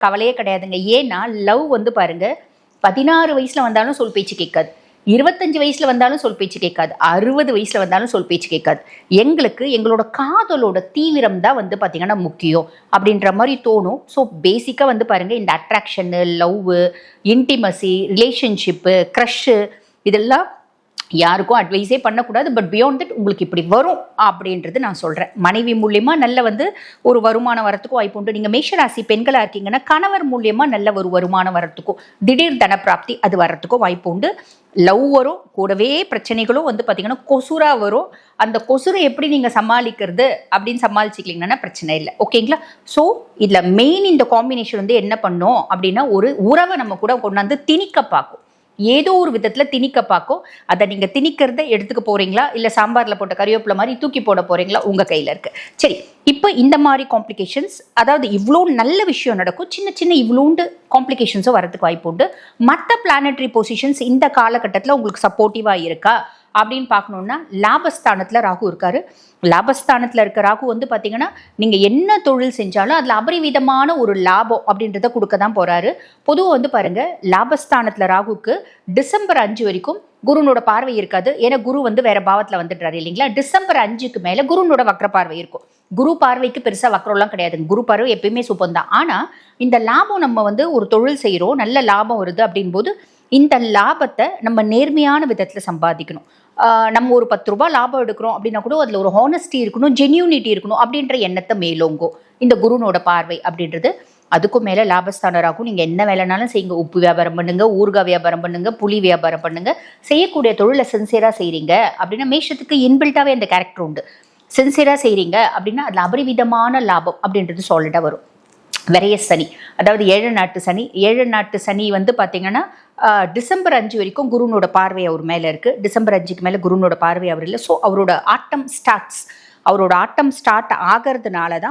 கவலையே கிடையாதுங்க. ஏன்னா லவ் வந்து பாருங்க பதினாறு வயசுல வந்தாலும் சொல் பேச்சு கேட்காது. இருபத்தஞ்சு வயசுல வந்தாலும் சொல் பேச்சு கேட்காது. அறுபது வயசுல வந்தாலும் சொல் பேச்சு கேட்காது. எங்களுக்கு எங்களோட காதலோட தீவிரம் தான் வந்து பார்த்தீங்கன்னா முக்கியம் அப்படின்ற மாதிரி தோணும். ஸோ பேசிக்காக வந்து பாருங்க இந்த attraction love intimacy relationship crush இதெல்லாம் யாருக்கும் அட்வைஸே பண்ணக்கூடாது பட் பியாண்ட் தட் உங்களுக்கு இப்படி வரும் அப்படின்றது நான் சொல்கிறேன் மனைவி மூலியமாக நல்ல வந்து ஒரு வருமானம் வரத்துக்கும் வாய்ப்பு உண்டு. நீங்கள் மேஷராசி பெண்களாக இருக்கீங்கன்னா கணவர் மூலியமாக நல்ல ஒரு வருமானம் வரத்துக்கும் திடீர் தனப்பிராப்தி அது வரத்துக்கும் வாய்ப்பு உண்டு. லவ் வரும் கூடவே பிரச்சனைகளும் வந்து பார்த்தீங்கன்னா கொசுரா வரும். அந்த கொசுரை எப்படி நீங்கள் சமாளிக்கிறது அப்படின்னு சமாளிச்சிக்கலீங்கன்னா பிரச்சனை இல்லை. ஓகேங்களா ஸோ இதில் மெயின் இந்த காம்பினேஷன் வந்து என்ன பண்ணோம் அப்படின்னா ஒரு உறவை நம்ம கூட கொண்டாந்து திணிக்க பார்க்கும். ஏதோ ஒரு விதத்துல திணிக்க பார்க்கும். அதை நீங்க திணிக்கிறத எடுத்துக்க போறீங்களா? இல்ல சாம்பார்ல போட்ட கறிவேப்பிலை மாதிரி தூக்கி போட போறீங்களா? உங்க கையில இருக்கு. சரி இப்போ இந்த மாதிரி காம்ப்ளிகேஷன்ஸ் அதாவது இவ்வளோ நல்ல விஷயம் நடக்கும். சின்ன சின்ன இவ்வளோண்டு காம்ப்ளிகேஷன்ஸும் வரதுக்கு வாய்ப்பு உண்டு. மற்ற பிளானட்டரி பொசிஷன்ஸ் இந்த காலகட்டத்தில் உங்களுக்கு சப்போர்ட்டிவாக இருக்கா? அப்படின்னு பார்க்கணுன்னா லாபஸ்தானத்தில் ராகு இருக்காரு. லாபஸ்தானத்தில் இருக்க ராகு வந்து பார்த்தீங்கன்னா நீங்கள் என்ன தொழில் செஞ்சாலும் அதில் அபரிவிதமான ஒரு லாபம் அப்படின்றத கொடுக்க தான் போகிறாரு பொதுவாக வந்து பாருங்கள் லாபஸ்தானத்தில் ராகுக்கு டிசம்பர் அஞ்சு வரைக்கும் குருனோட பார்வை இருக்காது. ஏன்னா குரு வந்து வேற பாவத்தில் வந்துடுறாரு இல்லைங்களா? டிசம்பர் அஞ்சுக்கு மேலே குருனோட வக்ர பார்வை இருக்கும். குரு பார்வைக்கு பெருசாக வக்ரம்லாம் கிடையாது குரு பார்வை எப்பயுமே சுப்பம் தான் ஆனால் இந்த லாபம் நம்ம வந்து ஒரு தொழில் செய்கிறோம் நல்ல லாபம் வருது அப்படின் போது இந்த லாபத்தை நம்ம நேர்மையான விதத்தில் சம்பாதிக்கணும். நம்ம ஒரு பத்து ரூபாய் லாபம் எடுக்கிறோம் அப்படின்னா கூட அதில் ஒரு ஹானஸ்டி இருக்கணும் ஜென்யூனிட்டி இருக்கணும் அப்படின்ற எண்ணத்தை மேலோங்கும் இந்த குருனோட பார்வை அப்படின்றது அதுக்கும் மேலே லாபஸ்தானராகும் நீங்கள் என்ன வேலைனாலும் செய்யுங்க. உப்பு வியாபாரம் பண்ணுங்க ஊறுகாய் வியாபாரம் பண்ணுங்க புளி வியாபாரம் பண்ணுங்க. செய்யக்கூடிய தொழிலை சின்சியராக செய்கிறீங்க அப்படின்னா மேஷத்துக்கு இன்பில்ட்டாகவே அந்த கேரக்டர் உண்டு. சின்சியராக செய்கிறீங்க அப்படின்னா அதில் அபரிவிதமான லாபம் அப்படின்றது சாலிடாக வரும். விரைய சனி. அதாவது ஏழு நாட்டு சனி. ஏழு நாட்டு சனி வந்து பார்த்திங்கன்னா டிசம்பர் அஞ்சு வரைக்கும் குருனோட பார்வை அவர் மேலே இருக்குது டிசம்பர் அஞ்சுக்கு மேலே குருனோட பார்வை அவர் இல்லை. ஸோ அவரோட ஆட்டம் ஸ்டார்ட்ஸ் அவரோட ஆட்டம் ஸ்டார்ட் ஆகிறதுனால தான்